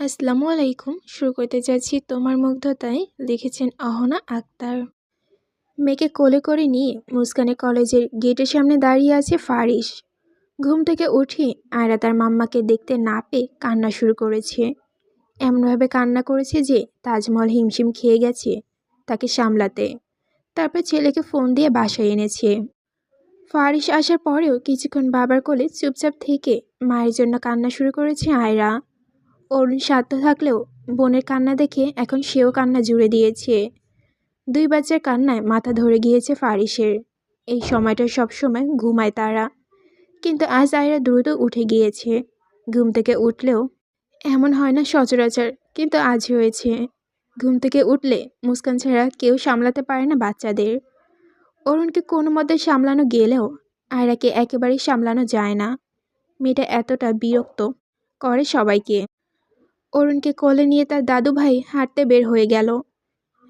আসসালামু আলাইকুম। শুরু করতে যাচ্ছি তোমার মুগ্ধতায়, লিখেছেন অহনা আক্তার। মেয়েকে কোলে করে নিয়ে মুস্কানে কলেজের গেটের সামনে দাঁড়িয়ে আছে ফারিস ঘুম থেকে উঠে আয়রা তার মাম্মাকে দেখতে না পেয়ে কান্না শুরু করেছে। এমনভাবে কান্না করেছে যে তাজমহল হিমশিম খেয়ে গেছে তাকে সামলাতে। তারপর ছেলেকে ফোন দিয়ে বাসায় এনেছে। ফারিস আসার পরেও কিছুক্ষণ বাবার কোলে চুপচাপ থেকে মায়ের জন্য কান্না শুরু করেছে আয়রা। অরুণ শান্ত থাকলেও বোনের কান্না দেখে এখন সেও কান্না জুড়ে দিয়েছে। দুই বাচ্চার কান্নায় মাথা ধরে গিয়েছে ফারিসের। এই সময়টা সবসময় ঘুমায় তারা। কিন্তু আজ আয়রা দ্রুত উঠে গিয়েছে। ঘুম থেকে উঠলেও এমন হয় না সচরাচর, কিন্তু আজ হয়েছে। ঘুম থেকে উঠলে মুস্কান ছাড়া কেউ সামলাতে পারে না বাচ্চাদের। অরুণকে কোনো মতে সামলানো গেলেও আয়রাকে একেবারেই সামলানো যায় না। মেয়েটা এতটা বিরক্ত করে সবাইকে। অরুণকে কোলে নিয়ে তার দাদু ভাই হাঁটতে বের হয়ে গেল।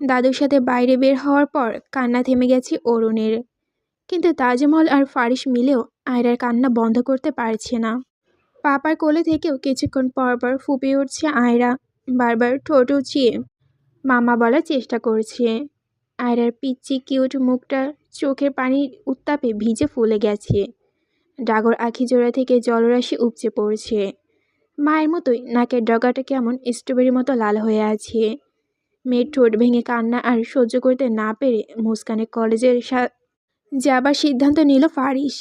দাদুর সাথে বাইরে বের হওয়ার পর কান্না থেমে গেছে অরুণের। কিন্তু তাজমহল আর ফারিস মিলেও আয়রার কান্না বন্ধ করতে পারছে না। পাপার কোলে থেকেও কিছুক্ষণ পর পর ফুপিয়ে উঠছে আয়রা। বারবার ঠোঁট উঁচিয়ে মামা বলার চেষ্টা করছে। আয়রার পিচ্ছি কিউট মুখটা চোখের পানির উত্তাপে ভিজে ফুলে গেছে। ডাগর আখি জোড়া থেকে জলরাশি উপচে পড়ছে। মায়ের মতোই নাকের ডগাটা কেমন স্ট্রবেরির মতো লাল হয়ে আছে। মেয়ের ঠোঁট ভেঙে কান্না আর সহ্য করতে না পেরে মুস্কানের কলেজের সা, যাবার সিদ্ধান্ত নিল ফারিস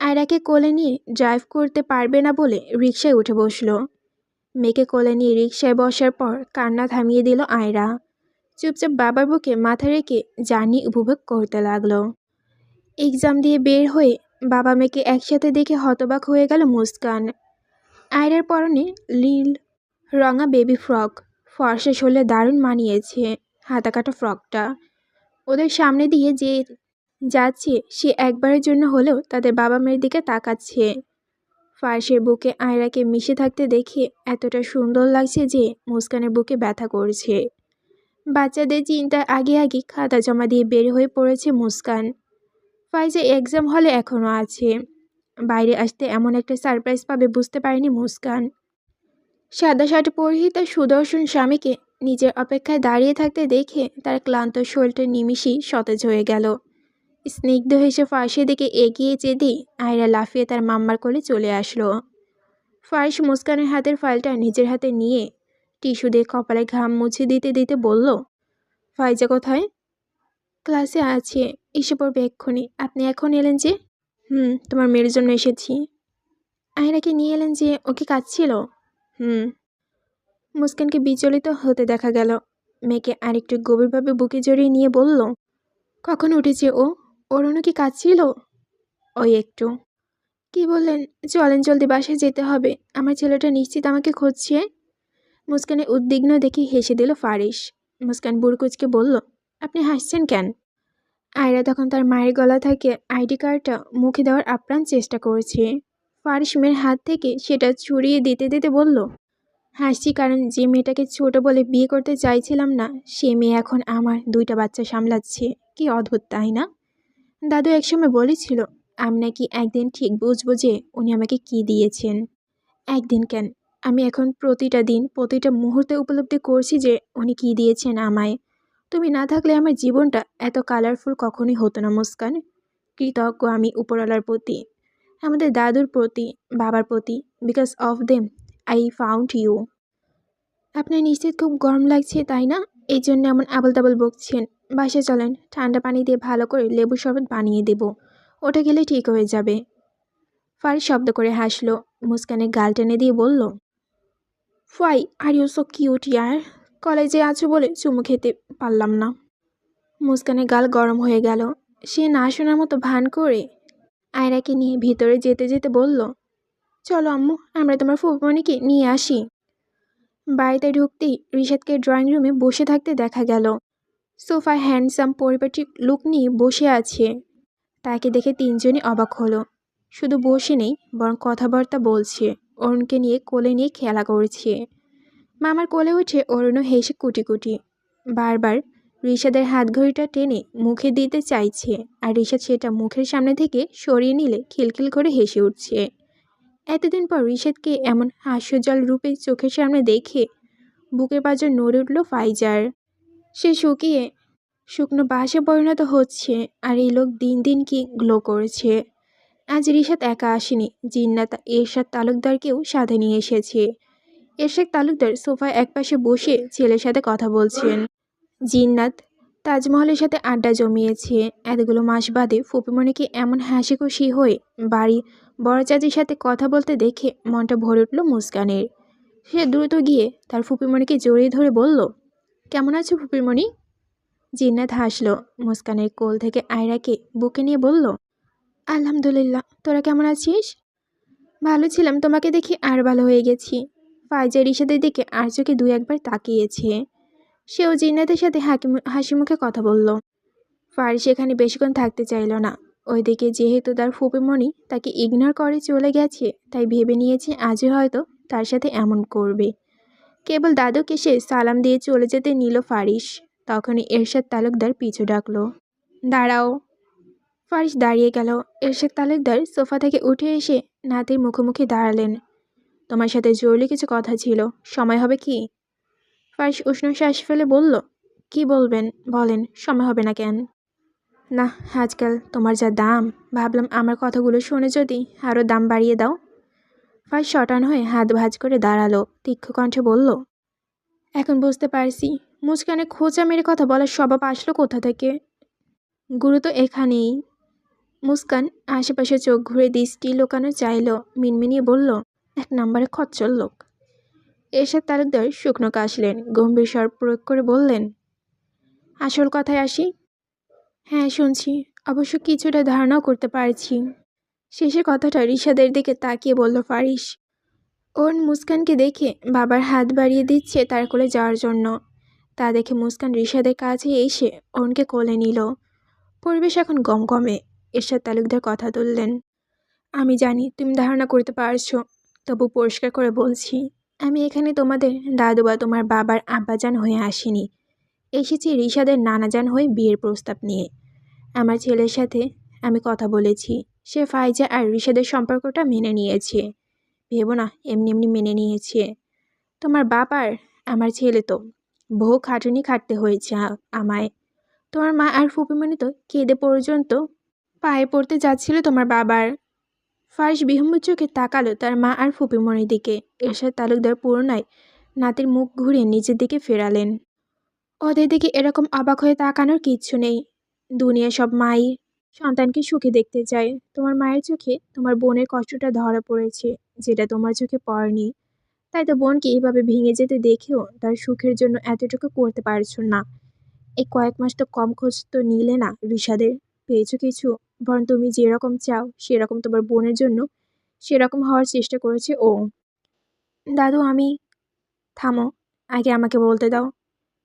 আয়রাকে কোলে নিয়ে ড্রাইভ করতে পারবে না বলে রিক্সায় উঠে বসল। মেয়েকে কোলে নিয়ে রিক্সায় বসার পর কান্না থামিয়ে দিল আয়রা। চুপচাপ বাবার বুকে মাথা রেখে জার্নি উপভোগ করতে লাগল। এক্সাম দিয়ে বের হয়ে বাবা মেয়েকে একসাথে দেখে হতবাক হয়ে গেল মুস্কান। আয়রার পরনে লীল, রঙা বেবি ফ্রক, ফর্সা শোলে দারুণ মানিয়েছে হাতা কাটা ফ্রকটা। ওদের সামনে দিয়ে যে যাচ্ছে, সে একবারের জন্য হলেও তাদের বাবা মেয়ের দিকে তাকাচ্ছে। ফার্সের বুকে আয়রাকে মিশে থাকতে দেখে এতটা সুন্দর লাগছে যে মুস্কানের বুকে ব্যথা করছে। বাচ্চাদের চিন্তার আগে আগে খাতা জমা দিয়ে বের হয়ে পড়েছে মুস্কান। ফাইজে এক্সাম হলে এখনও আছে। বাইরে আসতে এমন একটা সারপ্রাইজ পাবে বুঝতে পারেনি মুস্কান। সাদা শার্ট পরিহিত সুদর্শন স্বামীকে নিজের অপেক্ষায় দাঁড়িয়ে থাকতে দেখে তার ক্লান্ত শরীরটা নিমিষেই সতেজ হয়ে গেল। স্নিগ্ধ হেসে ফার্সের দিকে এগিয়ে যেতেই আয়রা লাফিয়ে তার মাম্মার কোলে চলে আসলো। ফার্স মুস্কানের হাতের ফাইলটা নিজের হাতে নিয়ে টিস্যু দিয়ে কপালে ঘাম মুছে দিতে দিতে বলল, ফাইজা কোথায়? ক্লাসে আছে। এসে পড়বে এক্ষুনি। আপনি এখন এলেন যে? হুম, তোমার মেয়ের জন্য এসেছি। আয়রাকে নিয়ে এলেন যে ওকে কাঁদছিল? হুম। মুস্কানকে বিচলিত হতে দেখা গেল। মেয়েকে আরেকটু গভীরভাবে বুকে জড়িয়ে নিয়ে বলল, কখন উঠেছে ও? ওর অন্য কি কাঁদছিল? ওই একটু। কি বললেন? চলেন জলদি বাসায় যেতে হবে। আমার ছেলেটা নিশ্চিত আমাকে খুঁজছে। মুস্কানে উদ্বিগ্ন দেখে হেসে দিল ফারিস মুস্কান বুড়কুচকে বলল, আপনি হাসছেন কেন? আয়রা তখন তার মায়ের গলা থেকে আইডি কার্ডটা মুখে দেওয়ার আপ্রাণ চেষ্টা করছে। ফারিস মেয়ের হাত থেকে সেটা ছুড়িয়ে দিতে দিতে বলল, হাসছি কারণ যে মেয়েটাকে ছোট বলে বিয়ে করতে চাইছিলাম না, সে মেয়ে এখন আমার দুইটা বাচ্চা সামলাচ্ছে। কি অদ্ভুত, তাই না? দাদু একসময় বলেছিল, আমি নাকি একদিন ঠিক বুঝব যে উনি আমাকে কি দিয়েছেন। একদিন কেন? আমি এখন প্রতিটা দিন, প্রতিটা মুহূর্তে উপলব্ধি করছি যে উনি কি দিয়েছেন আমায়। তুমি না থাকলে আমার জীবনটা এত কালারফুল কখনই হতো না, মুস্কান। কৃতজ্ঞ আমি উপরওয়ালার প্রতি, আমাদের দাদুর প্রতি, বাবার প্রতি because of them I found you আপনার নিশ্চিত খুব গরম লাগছে, তাই না? এই জন্য এমন আবল তাবল বকছেন। বাসে চলেন, ঠান্ডা পানি দিয়ে ভালো করে লেবু শরবত বানিয়ে দেব। ওটা গেলে ঠিক হয়ে যাবে। ফারি শব্দ করে হাসলো। মুস্কানে গাল টেনে দিয়ে বলল why are you so cute ইয়ার কলেজে আছো বলে চুমু খেতে পারলাম না। মুস্কানের গাল গরম হয়ে গেল। সে না শোনার মতো ভান করে আয়রাকে নিয়ে ভিতরে যেতে যেতে বলল, চলো আম্মু, আমরা তোমার ফুপমণিকে নিয়ে আসি। বাড়িতে ঢুকতেই রিশাদকে ড্রয়িং রুমে বসে থাকতে দেখা গেল। সোফায় হ্যান্ডসাম, পরিপাটিক লুক নিয়ে বসে আছে। তাকে দেখে তিনজনই অবাক হলো। শুধু বসে নেই, বরং কথাবার্তা বলছে। অরুণকে নিয়ে কোলে নিয়ে খেলা করছে। মামার কোলে উঠে অরুণও হেসে কুটি কুটি বারবার রিশাদের হাত ঘড়িটা টেনে মুখে দিতে চাইছে আর রিশাদ সেটা মুখের সামনে থেকে সরিয়ে নিলে খিলখিল করে হেসে উঠছে। এতদিন পর রিশাদকে এমন হাস্যজল রূপে চোখের সামনে দেখে বুকের পাঁজর নড়ে উঠল ফাইজার। সে শুকিয়ে শুকনো বাসে পরিণত হচ্ছে আর এই লোক দিন দিন কি গ্লো করেছে। আজ রিশাদ একা আসেনি, জিন্নাত এরশাদ তালুকদারকেও সাথে নিয়ে এসেছে। এরশাদ তালুকদার সোফায় একপাশে বসে ছেলের সাথে কথা বলছেন। জিন্নাত তাজমহলের সাথে আড্ডা জমিয়েছে। এতগুলো মাস বাদে ফুপিমণিকে এমন হাসি খুশি হয়ে বাড়ি বড় চাচির সাথে কথা বলতে দেখে মনটা ভরে উঠল মুস্কানের। সে দ্রুত গিয়ে তার ফুপিমণিকে জড়িয়ে ধরে বলল, কেমন আছো ফুপিমণি জিন্নাত হাসল। মুস্কানের কোল থেকে আয়রাকে বুকে নিয়ে বলল, আলহামদুলিল্লাহ, তোরা কেমন আছিস? ভালো ছিলাম, তোমাকে দেখি আর ভালো হয়ে গেছি। ফাইজা রিশাদের দিকে আর চোখে দু একবার তাকিয়েছে। সেও জিন্নাতের সাথে হাসি মুখে কথা বলল। ফারিস সেখানে বেশিক্ষণ থাকতে চাইল না। ওইদিকে যেহেতু তার ফুপিমণি তাকে ইগনোর করে চলে গেছে, তাই ভেবে নিয়েছে আজই হয়তো তার সাথে এমন করবে। কেবল দাদুকে সে সালাম দিয়ে চলে যেতে নিল ফারিস তখনই এরশাদ তালুকদার পিছু ডাকলো। দাঁড়াও। ফারিস দাঁড়িয়ে গেল। এরশাদ তালুকদার সোফা থেকে উঠে এসে নাতির মুখোমুখি দাঁড়ালেন। তোমার সাথে জরুরি কিছু কথা ছিল। সময় হবে কি? ফারিস উষ্ণ শ্বাস ফেলে বলল, কি বলবেন? বলেন, সময় হবে না কেন? না, আজকাল তোমার যা দাম, ভাবলাম আমার কথাগুলো শুনে যদি আরও দাম বাড়িয়ে দাও। ফারিস শটান হয়ে হাত ভাজ করে দাঁড়াল, তীক্ষ্ণ কণ্ঠে বলল, এখন বুঝতে পারছি, মুচকানে খোঁচা মেরে কথা বলার স্বভাব আসলো কোথা থেকে? গুরু তো এখানেই। মুস্কান আশেপাশে চোখ ঘুরে দৃষ্টি লোকানো চাইল, মিনমিনিয়ে বলল এক নম্বরে খচ্চর লোক। এরশাদ তালুকদার শুকনো কাশলেন গম্ভীর স্বর প্রয়োগ করে বললেন, আসল কথায় আসি? হ্যাঁ শুনছি। অবশ্য কিছুটা ধারণাও করতে পারছি। শেষের কথাটা রিশাদের দিকে তাকিয়ে বলল ফারিস ওর মুস্কানকে দেখে বাবার হাত বাড়িয়ে দিচ্ছে তার কোলে যাওয়ার জন্য। তা দেখে মুস্কান রিশাদের কাছে এসে অরুণকে কোলে নিল। পরিবেশ এখন গমগমে। এরশাদ তালুকদার কথা তুললেন, আমি জানি, তুমি ধারণা করতে পারছ। তবু পরিষ্কার করে বলছি, আমি এখানে তোমাদের দাদু বা তোমার বাবার আব্বাজান হয়ে আসিনি। এসেছি রিশাদের নানাজান হয়ে বিয়ের প্রস্তাব নিয়ে। আমার ছেলের সাথে আমি কথা বলেছি। সে ফাইজা আর রিশাদের সম্পর্কটা মেনে নিয়েছে। ভেবো না, এমনি এমনি মেনে নিয়েছে। তোমার বাবার আমার ছেলে তো। বহু খাটুনি খাটতে হয়েছে আমায়। তোমার মা আর ফুপিমণি তো কেঁদে পর্যন্ত পায়ে পড়তে যাচ্ছিল তোমার বাবার ফার্স বিহম্ব চোখে তাকালো তার মা আর ফুপিমণির দিকে। এরশাদ তালুকদার পুরনায় নাতির মুখ ঘুরিয়ে নিজের দিকে ফেরালেন। ওদের দিকে এরকম অবাক হয়ে তাকানোর কিচ্ছু নেই। দুনিয়া সব মাই সন্তানকে সুখে দেখতে চায়। তোমার মায়ের চোখে তোমার বোনের কষ্টটা ধরা পড়েছে, যেটা তোমার চোখে পড়েনি। তাই তো বোনকে এইভাবে ভেঙে যেতে দেখেও তার সুখের জন্য এতটুকু করতে পারছ না। এই কয়েক মাস তো কম খোঁজ তো নিলে না ঋষাদের পেয়েছ কিছু? বরং তুমি যেরকম চাও, সেরকম তোমার বোনের জন্য সেরকম হওয়ার চেষ্টা করেছে ও। দাদু, আমি থামো, আগে আমাকে বলতে দাও।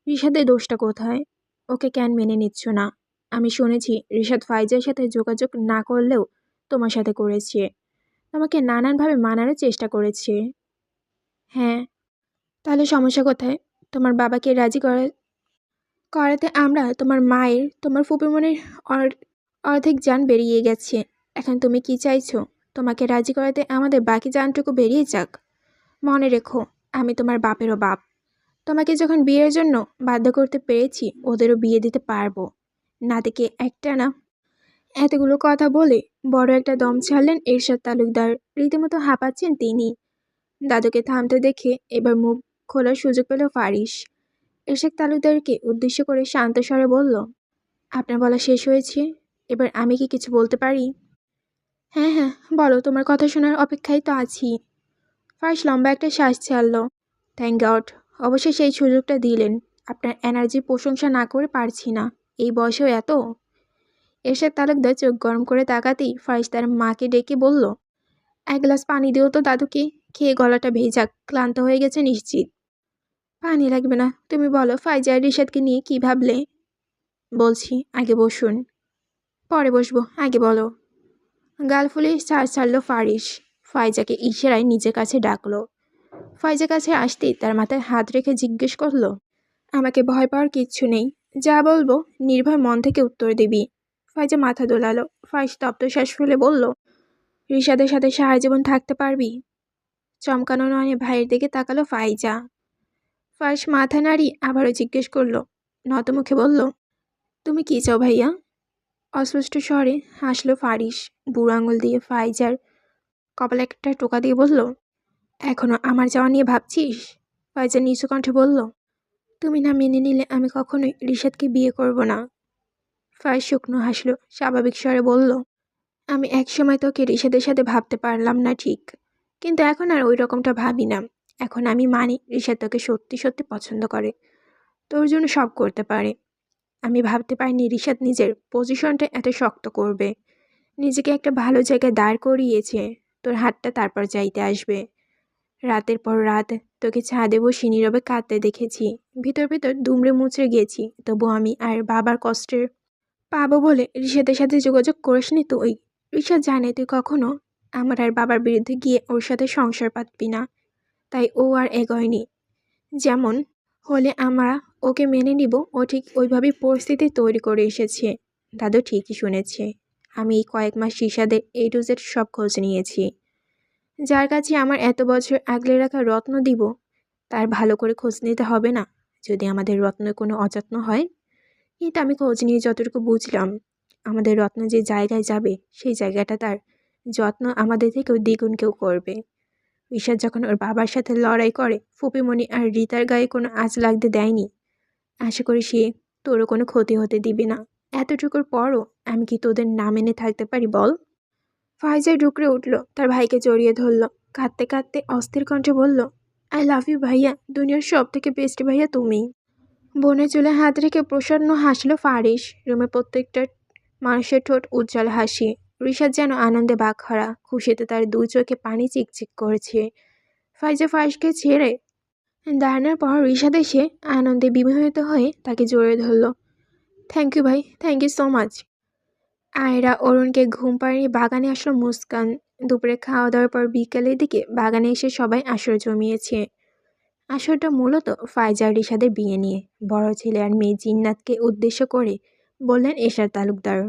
ঋষাদের দোষটা কোথায়? ওকে কেন মেনে নিচ্ছ না? আমি শুনেছি ঋষাদ ফাইজার সাথে যোগাযোগ না করলেও তোমার সাথে করেছে। তোমাকে নানানভাবে মানারও চেষ্টা করেছে। হ্যাঁ তাহলে সমস্যা কোথায়? তোমার বাবাকে রাজি করা করাতে আমরা তোমার মায়ের, তোমার ফুপিমনের অর্ধেক যান বেরিয়ে গেছে। এখন তুমি কি চাইছো? তোমাকে রাজি করাতে আমাদের বাকি যানটুকু বেরিয়ে যাক। মনে রেখো, আমি তোমার বাপেরও বাপ। তোমাকে যখন বিয়ের জন্য বাধ্য করতে পেরেছি, ওদেরও বিয়ে দিতে পারব। নাতিকে একটা না। এতগুলো কথা বলে বড় একটা দম ছাড়লেন এরশাদ তালুকদার। রীতিমতো হাঁপাচ্ছেন তিনি। দাদুকে থামতে দেখে এবার মুখ খোলার সুযোগ পেল ফারিস এরশাদ তালুকদারকে উদ্দেশ্য করে শান্ত স্বরে বলল, আপনার বলা শেষ হয়েছে? এবার আমি কি কিছু বলতে পারি? হ্যাঁ হ্যাঁ বলো, তোমার কথা শোনার অপেক্ষায় তো আছি। ফার্স্ট লম্বা একটা শ্বাস ছাড়ল। থ্যাংক গড অবশ্যই সেই সুযোগটা দিলেন। আপনার এনার্জি প্রশংসা না করে পারছি না। এই বয়সেও এত? এরশাদ তালুকদার চোখ গরম করে তাকাতেই ফারিস তার মাকে ডেকে বলল, এক গ্লাস পানি দিও তো দাদুকে, খেয়ে গলাটা ভেজা, ক্লান্ত হয়ে গেছে নিশ্চিত। পানি লাগবে না, তুমি বলো ফাইজা আর রিশাদকে নিয়ে কী ভাবলে? বলছি, আগে বসুন। পরে বসবো, আগে বলো। গাল ফুলে ছাড় ছাড়লো ফারিস ফাইজাকে ইশারায় নিজের কাছে ডাকলো। ফাইজা কাছে আসতেই তার মাথায় হাত রেখে জিজ্ঞেস করল, আমাকে ভয় পাওয়ার কিচ্ছু নেই। যা বলব, নির্ভয় মন থেকে উত্তর দিবি। ফাইজা মাথা দোলালো। ফাইজ তপ্ত শ্বাস ফেলে বলল, রিশাদের সাথে সারা জীবন থাকতে পারবি? চমকানো নয় ভাইয়ের দিকে তাকালো ফাইজা। ফার্স্ট মাথা নাড়ি আবারও জিজ্ঞেস করল, নতমুখে বলল, তুমি কী চাও ভাইয়া? অস্পষ্ট স্বরে হাসলো ফারিস বুড়ো আঙুল দিয়ে ফাইজার কপালে একটা টোকা দিয়ে বলল, এখনও আমার যাওয়া নিয়ে ভাবছিস? ফাইজার নিচু কণ্ঠে বলল, তুমি না মেনে নিলে আমি কখনোই রিশাদকে বিয়ে করব না। ফাইজ শুকনো হাসলো, স্বাভাবিক স্বরে বলল, আমি একসময় তোকে রিশাদের সাথে ভাবতে পারলাম না ঠিক, কিন্তু এখন আর ওই রকমটা ভাবি না। এখন আমি মানি রিশাদ তোকে সত্যি সত্যি পছন্দ করে, তোর জন্য সব করতে পারে। আমি ভাবতে পারিনি রিশাদ নিজের পজিশনটা এত শক্ত করবে। নিজেকে একটা ভালো জায়গায় দাঁড় করিয়েছে। তোর হাতটা তারপর যাইতে আসবে। রাতের পর রাত তোকে ছাদে বসে নীরবে কাঁদতে দেখেছি। ভিতর ভিতর দুমড়ে মুচড়ে গেছি তবু আমি আর বাবার কষ্টের পাবো বলে রিশাদের সাথে যোগাযোগ করিসনি তুই। রিশাদ জানে তুই কখনো আমার আর বাবার বিরুদ্ধে গিয়ে ওর সাথে সংসার পাতবি না। তাই ও আর এগোয়নি। যেমন হলে আমরা ওকে মেনে নিব, ও ঠিক ওইভাবেই পরিস্থিতি তৈরি করে এসেছে। দাদু ঠিকই শুনেছে। আমি এই কয়েক মাস রিশাদের এ টু জেড সব খোঁজ নিয়েছি। যার কাছে আমার এত বছর আগলে রাখা রত্ন দিব, তার ভালো করে খোঁজ নিতে হবে না, যদি আমাদের রত্ন কোনো অযত্ন হয়। কিন্তু আমি খোঁজ নিয়ে যতটুকু বুঝলাম, আমাদের রত্ন যে জায়গায় যাবে, সেই জায়গাটা তার যত্ন আমাদের থেকেও দ্বিগুণ কেউ করবে। ঋষাদ যখন ওর বাবার সাথে লড়াই করে, ফুপিমণি আর রিতার গায়ে কোনো আঁচ লাগতে দেয়নি আশা করি সে তোরও কোনো ক্ষতি হতে দিবে না। এতটুকুর পরও আমি কি তোদের না মেনে থাকতে পারি বল? ফাইজাই ডুকরে উঠল, তার ভাইকে জড়িয়ে ধরল, কাঁদতে কাঁদতে অস্থির কণ্ঠে বলল আই লাভ ইউ ভাইয়া, দুনিয়ার সব থেকে বেস্ট ভাইয়া তুমি। বনে চুলে হাত রেখে প্রসন্ন হাসলো ফারিস রুমে প্রত্যেকটা মানুষের ঠোঁট উজ্জ্বল হাসি। ঋষাদ যেন আনন্দে বাঘহারা খুশিতে তার দুই চোখে পানি চিকচিক করেছে। ফাইজা ফাইজকে ছেড়ে দাঁড়ানোর পর ঋষাদ এসে আনন্দে বিমোহিত হয়ে তাকে জড়িয়ে ধরল। থ্যাংক ইউ ভাই। Thank you so much Ayra অরুণকে ঘুম পাড়িয়ে বাগানে আসলো মুস্কান। দুপুরে খাওয়া দাওয়ার পর বিকেলের দিকে বাগানে এসে সবাই আসর জমিয়েছে। আসরটা মূলত ফাইজার রিশাদের বিয়ে নিয়ে। বড় ছেলে আর মেয়ে জিন্নাতকে উদ্দেশ্য করে বললেন এশার তালুকদার,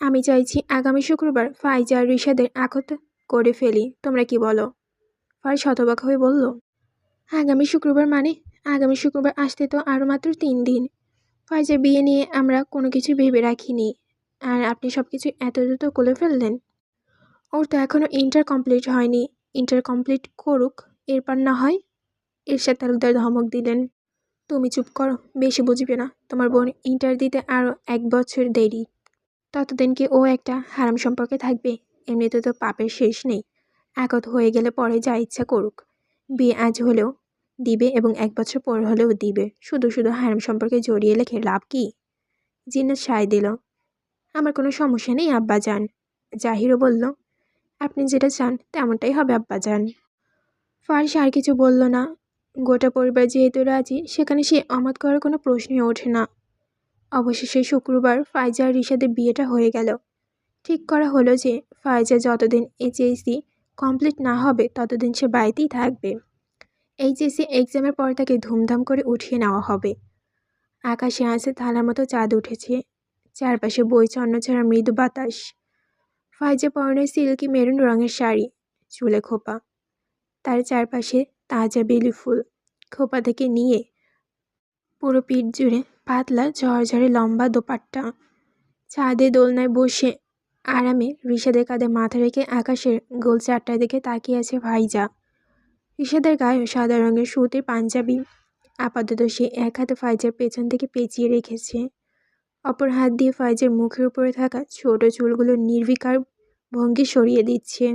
আমি চাইছি আগামী শুক্রবার ফাইজার রিশাদের আখত করে ফেলি। তোমরা কি বলো? ফার শতবাক হয়ে বলল আগামী শুক্রবার মানে? আগামী শুক্রবার আসতে তো আরও মাত্র তিন দিন। ফাইজার বিয়ে নিয়ে আমরা কোনো কিছু ভেবে রাখিনি। আর আপনি সব কিছু এত দ্রুত করে ফেললেন? ওর তো এখনও ইন্টার কমপ্লিট হয়নি। ইন্টার কমপ্লিট করুক, এরপর না হয় এরশাদ তালুকদার ধমক দিলেন। তুমি চুপ করো, বেশি বুঝবে না। তোমার বোন ইন্টার দিতে আরও এক বছর দেরি। ততদিন কি ও একটা হারাম সম্পর্কে থাকবে? এমনিতে তো পাপের শেষ নেই। একত হয়ে গেলে পরে যা ইচ্ছা করুক। বিয়ে আজ হলেও দিবে এবং এক বছর পর হলেও দিবে। শুধু শুধু হারাম সম্পর্কে জড়িয়ে লেখে লাভ কি? জিনাত সায় দিল, আমার কোনো সমস্যা নেই আব্বা যান জাহিরও বলল, আপনি যেটা চান তেমনটাই হবে আব্বা যান ফারিস আর কিছু বলল না। গোটা পরিবার যেহেতু রাজি, সেখানে সে অমত করার কোনো প্রশ্নই ওঠে না। অবশেষে শুক্রবার ফাইজা আর রিশাদের বিয়েটা হয়ে গেল। ঠিক করা হলো যে, ফাইজা যতদিন এইচএসসি কমপ্লিট না হবে, ততদিন সে বাড়িতেই থাকবে। এইচএসসি এক্সামের পর তাকে ধুমধাম করে উঠিয়ে নেওয়া হবে। আকাশে আছে থালার মতো চাঁদ উঠেছে। চারপাশে বইছে ছাড়া মৃদু বাতাস। ফাইজা পরনে সিল্কি মেরুন রঙের শাড়ি, চুলে খোপা। তার চারপাশে তাজা বেলি ফুল। খোপা থেকে নিয়ে পুরো পিঠ জুড়ে পাতলা, ঝরঝরে লম্বা দোপাট্টা। ছাদে দোলনায় বসে আরামে ঋষাদের কাঁধে মাথা রেখে আকাশের গোল চারটার দিকে তাকিয়ে আছে ভাইজা। ঋষাদের গায়ে সাদা রঙের সুতির পাঞ্জাবি আপাতত সে এক হাতে ফাইজার পেছন থেকে পেঁচিয়ে রেখেছে। অপর হাত দিয়ে ফাইজের মুখের উপরে থাকা ছোট চুলগুলো নির্বিকার ভঙ্গি সরিয়ে দিচ্ছে।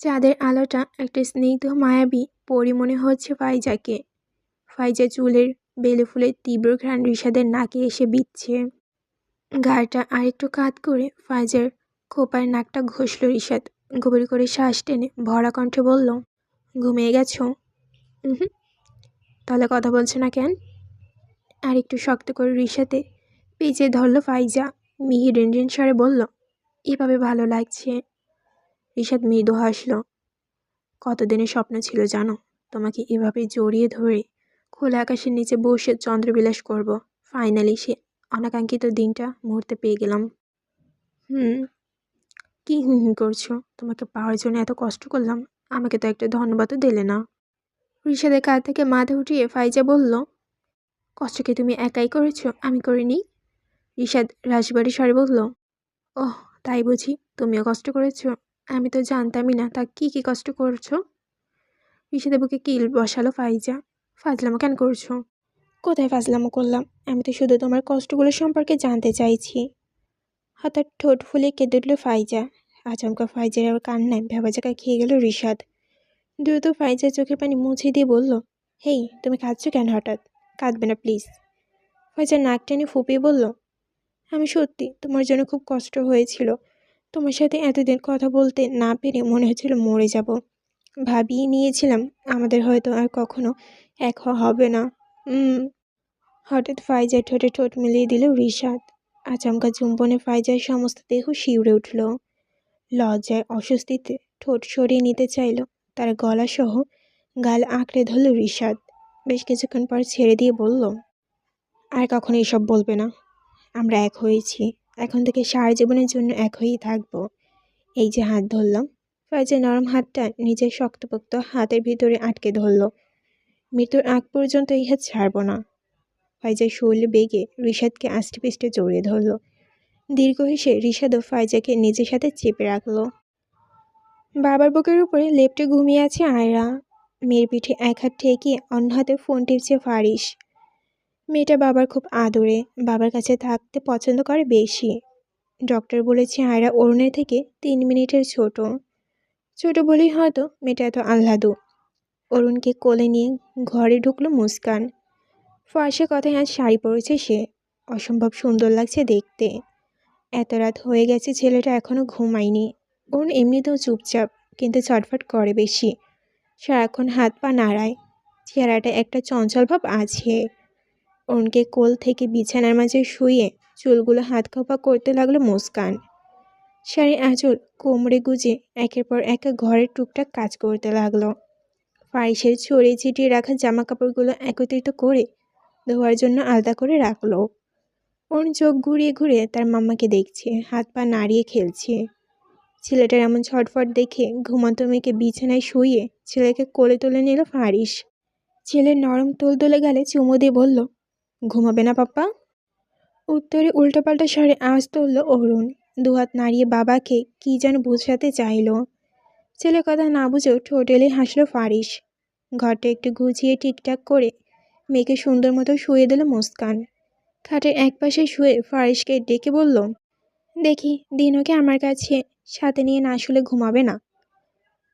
চাঁদের আলোটা একটা স্নিগ্ধ মায়াবী পরি মনে হচ্ছে ফাইজাকে। ফাইজা চুলের বেলে ফুলের তীব্র ঘ্রাণ ঋষাদের নাকে এসে বিচ্ছে গাড়টা আরেকটু কাত করে ফাইজার খোপায় নাকটা ঘষল ঋষাদ গভীর করে শ্বাস টেনে ভরা কণ্ঠে বলল, ঘুমিয়ে গেছ? হুম তাহলে কথা বলছো না কেন? আর একটু শক্ত করে ঋষাতে পেঁচে ধরল ফাইজা। মিহি রেঞ্জেন স্বরে বলল, এভাবে ভালো লাগছে? ঋষাদ মৃদু হাসল, কতদিনের স্বপ্ন ছিল জানো? তোমাকে এভাবে জড়িয়ে ধরে খোলা আকাশের নিচে বসে চন্দ্রবিলাস করব। ফাইনালি সে অনাকাঙ্ক্ষিত দিনটা মুহূর্তে পেয়ে গেলাম। হুম, কি হুম হুম করছ? তোমাকে পাওয়ার জন্য এত কষ্ট করলাম। আমাকে তো একটা ধন্যবাদও দিলে না। ঋষাদের কাছ থেকে মাথা উঠিয়ে ফাইজা বলল, কষ্ট কি তুমি একাই করেছ? আমি করিনি। ঋষাদ রাজবাড়ি স্বরে বলল, ওহ, তাই বুঝি। তুমিও কষ্ট করেছ। আমি তো জানতামই না। তা কি কি কষ্ট করছ? ঋষাদের বুকে কিল বসালো ফাইজা। ফাজলামো কেন করছ? কোথায় ফাজলামো করলাম? আমি তো শুধু তোমার কষ্টগুলো সম্পর্কে জানতে চাইছি। হঠাৎ ঠোঁট ফুলে কেঁদে উঠল ফাইজা। আচমকা ফাইজার আবার কান্নায় ভেবাজাকা খেয়ে গেল ঋষাদ দ্রুত ফাইজার চোখের পানি মুছে দিয়ে বলল, হেই, তুমি কাঁদছো কেন হঠাৎ? কাঁদবে না, প্লিজ। ফাইজা নাক টেনে ফুপিয়ে বলল, আমি সত্যি তোমার জন্য খুব কষ্ট হয়েছিল। তোমার সাথে এতদিন কথা বলতে না পেরে মনে হচ্ছিল মরে যাব। ভাবিয়ে নিয়েছিলাম, আমাদের হয়তো আর কখনো এক হবে না। হঠাৎ ফাইজার ঠোঁটে ঠোঁট মিলিয়ে দিল ঋষাদ আচমকা চুম্বনে ফাইজার সমস্ত দেহ শিউরে উঠল। লজ্জায় অস্বস্তিতে ঠোঁট সরিয়ে নিতে চাইল। তার গলাসহ গাল আঁকড়ে ধরল ঋষাদ বেশ কিছুক্ষণ পর ছেড়ে দিয়ে বলল, আর কখনো এসব বলবে না। আমরা এক হয়েছি। এখন থেকে সারা জীবনের জন্য এক হয়েই থাকব। এই যে হাত ধরলাম, ফাইজের নরম হাতটা নিজের শক্তপোক্ত হাতের ভিতরে আটকে ধরল। মৃত্যুর আগ পর্যন্ত এই হাত ছাড়ব না। ফাইজার শরীরে বেগে ঋষাদকে আষ্টে পিষ্টে জড়িয়ে ধরল। দীর্ঘ হেসে ঋষাদও ফাইজাকে নিজের সাথে চেপে রাখল। বাবার বুকের উপরে লেপটে ঘুমিয়ে আছে আয়রা। মেয়ের পিঠে এক হাত ঠেকিয়ে অন্য হাতে ফোন টিপছে ফারিস মেয়েটা বাবার খুব আদরে, বাবার কাছে থাকতে পছন্দ করে বেশি। ডক্টর বলেছে আয়রা অরুণের থেকে তিন মিনিটের ছোট। ছোট বলেই হয়তো মেয়েটা এত আহ্লাদু। অরুণকে কোলে নিয়ে ঘরে ঢুকলো মুস্কান। ফার্সে কথায় আজ শাড়ি পরেছে সে। অসম্ভব সুন্দর লাগছে দেখতে। এত রাত হয়ে গেছে, ছেলেটা এখনও ঘুমায়নি। অরুণ এমনিতেও চুপচাপ, কিন্তু চটফট করে বেশি। সারাক্ষণ হাত পা নাড়ায়। চেহারাটা একটা চঞ্চল ভাব আছে। অরুণকে কোল থেকে বিছানার মাঝে শুয়ে চুলগুলো হাত খোপা করতে লাগল মুস্কান। শাড়ি আঁচল কোমরে গুজে একের পর এক ঘরের টুকটাক কাজ করতে লাগল। ফারিসের ছড়িয়ে ছিটিয়ে রাখা জামা কাপড়গুলো একত্রিত করে ধোয়ার জন্য আলাদা করে রাখল। ওর চোখ ঘুরিয়ে ঘুরিয়ে তার মাম্মাকে দেখছে, হাত পা নাড়িয়ে খেলছে। ছেলেটার এমন ছটফট দেখে ঘুমাতো মেয়েকে বিছানায় শুইয়ে ছেলেকে কোলে তুলে নিল ফারিস ছেলের নরম তোল তোলে গেলে চুমো দিয়ে বলল, ঘুমাবে না পাপ্পা? উত্তরে উল্টোপাল্টা স্বরে আওয়াজ তুলল অরুণ। দুহাত নাড়িয়ে বাবাকে কি যেন বোঝাতে চাইল। ছেলে কথা না বুঝেও ঠোঁটেলে হাসলো ফারিস ঘরটা একটু গুছিয়ে ঠিকঠাক করে মেয়েকে সুন্দর মতো শুয়ে দিল মুস্কান। খাটের এক পাশে শুয়ে ফারিসকে ডেকে বলল, দেখি দিনকে আমার কাছে সাথে নিয়ে না আসলে ঘুমাবে না।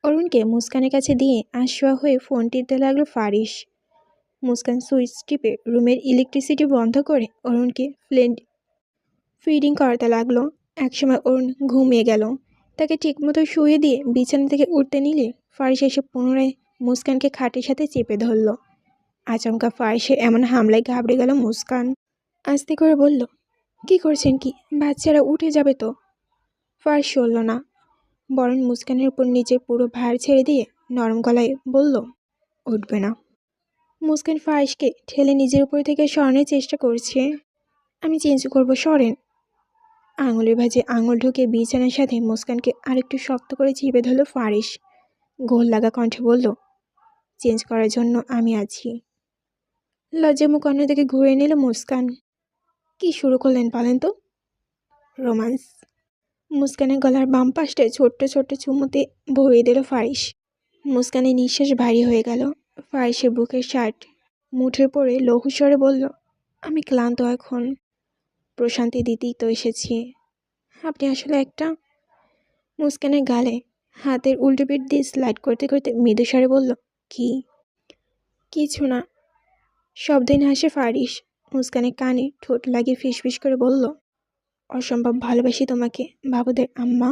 অরুণকে মুস্কানের কাছে দিয়ে আশোয়া হয়ে ফোন টিপতে লাগল ফারিস মুস্কান সুইচ টিপে রুমের ইলেকট্রিসিটি বন্ধ করে অরুণকে ফ্লেন্ড ফিডিং করাতে লাগল। একসময় অরুণ ঘুমিয়ে গেল। তাকে ঠিকমতো শুয়ে দিয়ে বিছানা থেকে উঠতে নিলে ফারিস এসে পুনরায় মুস্কানকে খাটের সাথে চেপে ধরল। আচমকা ফারিসের এমন হামলায় ঘাবড়ে গেল মুস্কান। আস্তে করে বলল, কি করছেন কি? বাচ্চারা উঠে যাবে তো? ফারিস সরল না। বরং মুস্কানের উপর নিজের পুরো ভার ছেড়ে দিয়ে নরম গলায় বলল, উঠবে না। মুস্কান ফারিসকে ঠেলে নিজের উপর থেকে সরানোর চেষ্টা করছে। আমি চেঞ্জ করব, সরেন। আঙুলের ভাজে আঙুল ঢুকে বিছানার সাথে মুস্কানকে আরেকটু শক্ত করে চিপে ধরল ফারিস গোল লাগা কণ্ঠে বলল, চেঞ্জ করার জন্য আমি আছি। লজ্জা মুখ অন্য অন্যদিকে ঘুরে নিল মুস্কান। কি শুরু করলেন বলেন তো? রোমান্স। মুস্কানের গলার বাম পাশটায় ছোট্ট ছোট্ট চুমুতে ভরিয়ে দিল ফারিস মুস্কানের নিঃশ্বাস ভারী হয়ে গেল। ফারিসের বুকের শার্ট মুঠে পড়ে লঘু স্বরে বলল, আমি ক্লান্ত এখন। প্রশান্তি দিতেই তো এসেছি। আপনি আসলে একটা মুস্কানের গালে হাতের উল্টো পিঠ দিয়ে স্লাইড করতে করতে মৃদু স্বরে বলল, কি? কিছু না। শব্দহীন হাসে ফারিস মুস্কানের কানে ঠোঁট লাগিয়ে ফিসফিস করে বলল, অসম্ভব ভালোবাসি তোমাকে, বাবুদের আম্মা।